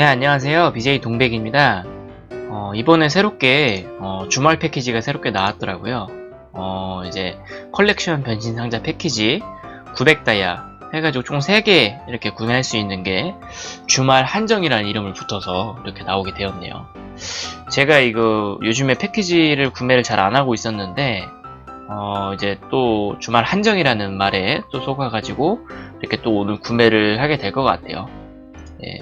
네, 안녕하세요. BJ 동백입니다. 어, 이번에 새롭게 어, 주말 패키지가 새롭게 나왔더라고요. 어, 이제 컬렉션 변신 상자 패키지 900다이아 해가지고 총 3개 이렇게 구매할 수 있는 게 주말 한정이라는 이름을 붙어서 이렇게 나오게 되었네요. 제가 이거 요즘에 패키지를 구매를 잘 안 하고 있었는데 어, 이제 또 주말 한정이라는 말에 또 속아가지고 이렇게 또 오늘 구매를 하게 될 것 같아요. 예.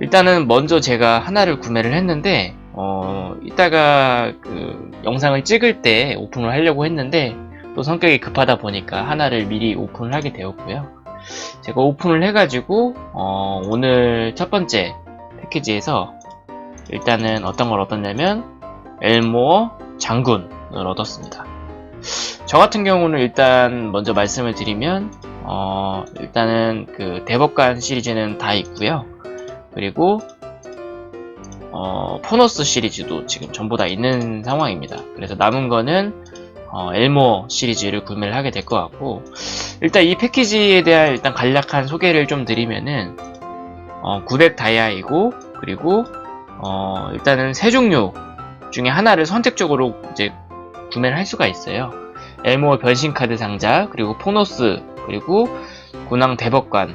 일단은 먼저 제가 하나를 구매를 했는데 어 이따가 그 영상을 찍을 때 오픈을 하려고 했는데 또 성격이 급하다 보니까 하나를 미리 오픈을 하게 되었고요 제가 오픈을 해가지고 어 오늘 첫 번째 패키지에서 일단은 어떤 걸 얻었냐면 엘모어 장군을 얻었습니다 저 같은 경우는 일단 먼저 말씀을 드리면 어 일단은 그 대법관 시리즈는 다 있고요 그리고 어, 포너스 시리즈도 지금 전부 다 있는 상황입니다. 그래서 남은 거는 어, 엘모 시리즈를 구매를 하게 될 것 같고 일단 이 패키지에 대한 일단 간략한 소개를 좀 드리면은 어, 900 다이아이고 그리고 어, 일단은 세 종류 중에 하나를 선택적으로 이제 구매를 할 수가 있어요. 엘모 변신 카드 상자 그리고 포너스 그리고 군왕 대법관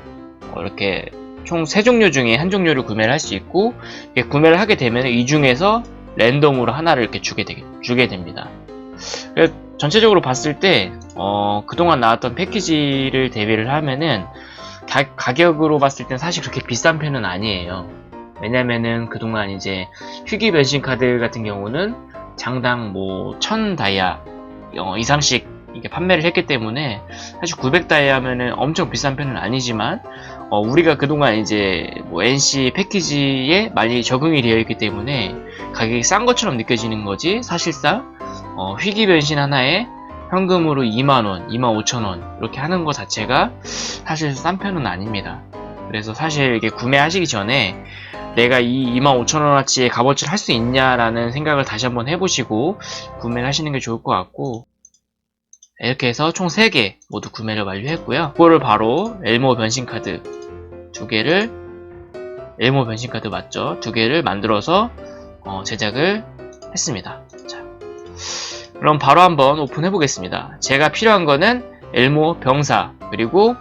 어, 이렇게 총 3종류 중에 한 종류를 구매를 할 수 있고 구매를 하게 되면 이 중에서 랜덤으로 하나를 이렇게 주게, 되, 주게 됩니다. 전체적으로 봤을 때 어, 그동안 나왔던 패키지를 대비를 하면은 가, 가격으로 봤을 땐 사실 그렇게 비싼 편은 아니에요. 왜냐면은 그동안 이제 휴기 변신 카드 같은 경우는 장당 뭐 1000 다이아 어, 이상씩 이게 판매를 했기 때문에 사실 900 다이아면은 엄청 비싼 편은 아니지만 어, 우리가 그동안 이제 뭐 NC 패키지에 많이 적응이 되어 있기 때문에 가격이 싼 것처럼 느껴지는 거지 사실상 어, 희귀 변신 하나에 현금으로 2만원, 2만 5천원 이렇게 하는 것 자체가 사실 싼 편은 아닙니다. 그래서 사실 이게 구매하시기 전에 내가 이 2만 5천원어치의 값어치를 할 수 있냐라는 생각을 다시 한번 해보시고 구매를 하시는 게 좋을 것 같고 이렇게 해서 총 3개 모두 구매를 완료했고요. 그거를 바로 엘모 변신 카드 두 개를 엘모 변신 카드 맞죠? 두 개를 만들어서 어, 제작을 했습니다. 자, 그럼 바로 한번 오픈해 보겠습니다. 제가 필요한 거는 엘모 병사 그리고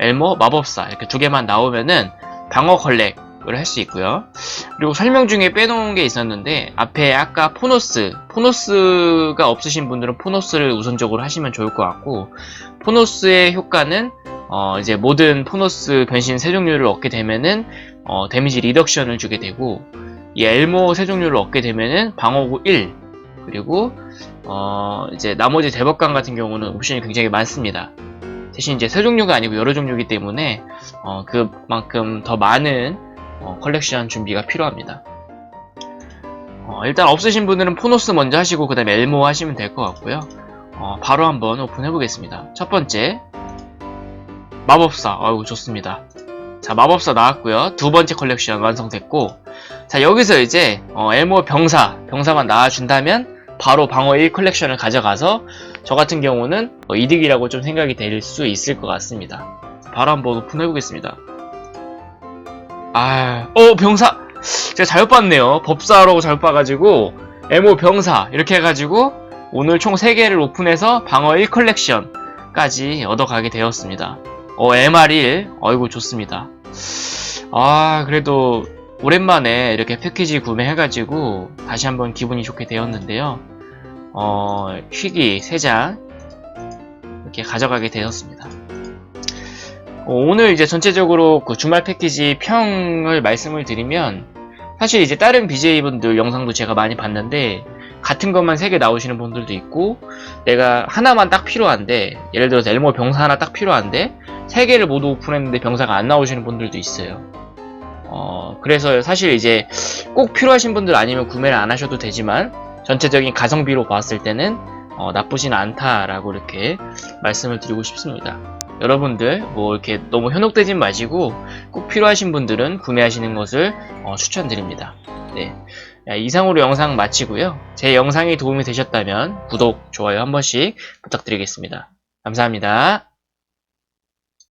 엘모 마법사 이렇게 두 개만 나오면은 방어 컬렉 을 할 수 있고요. 그리고 설명 중에 빼놓은 게 있었는데 앞에 아까 포노스 포노스가 없으신 분들은 포노스를 우선적으로 하시면 좋을 것 같고 포노스의 효과는 어, 이제 모든 포노스 변신 세 종류를 얻게 되면은 어, 데미지 리덕션을 주게 되고 이 엘모 세 종류를 얻게 되면은 방어구 1 그리고 어, 이제 나머지 대법관 같은 경우는 옵션이 굉장히 많습니다. 대신 이제 세 종류가 아니고 여러 종류이기 때문에 어, 그만큼 더 많은 어, 컬렉션 준비가 필요합니다. 어, 일단 없으신 분들은 포노스 먼저 하시고 그 다음에 엘모 하시면 될 것 같고요. 어, 바로 한번 오픈해 보겠습니다. 첫 번째 마법사 아이고 좋습니다. 자 마법사 나왔고요. 두 번째 컬렉션 완성됐고 자 여기서 이제 어, 엘모 병사 병사만 나와준다면 바로 방어 1 컬렉션을 가져가서 저 같은 경우는 어, 이득이라고 좀 생각이 될 수 있을 것 같습니다. 바로 한번 오픈해 보겠습니다. 아, 어 병사 제가 잘못 봤네요. 법사라고 잘못 봐가지고 에모 병사 이렇게 해가지고 오늘 총 3개를 오픈해서 방어 1 컬렉션까지 얻어가게 되었습니다. 어 MR1 어이구 좋습니다. 아 그래도 오랜만에 이렇게 패키지 구매해가지고 다시 한번 기분이 좋게 되었는데요. 어 희귀 3장 이렇게 가져가게 되었습니다. 어, 오늘 이제 전체적으로 그 주말 패키지 평을 말씀을 드리면 사실 이제 다른 BJ분들 영상도 제가 많이 봤는데 같은 것만 3개 나오시는 분들도 있고 내가 하나만 딱 필요한데 예를 들어서 엘모 병사 하나 딱 필요한데 3개를 모두 오픈했는데 병사가 안 나오시는 분들도 있어요. 어 그래서 사실 이제 꼭 필요하신 분들 아니면 구매를 안 하셔도 되지만 전체적인 가성비로 봤을 때는 어, 나쁘진 않다라고 이렇게 말씀을 드리고 싶습니다 여러분들 뭐 이렇게 너무 현혹되진 마시고 꼭 필요하신 분들은 구매하시는 것을 어, 추천드립니다. 네. 이상으로 영상 마치고요. 제 영상이 도움이 되셨다면 구독, 좋아요 한 번씩 부탁드리겠습니다. 감사합니다.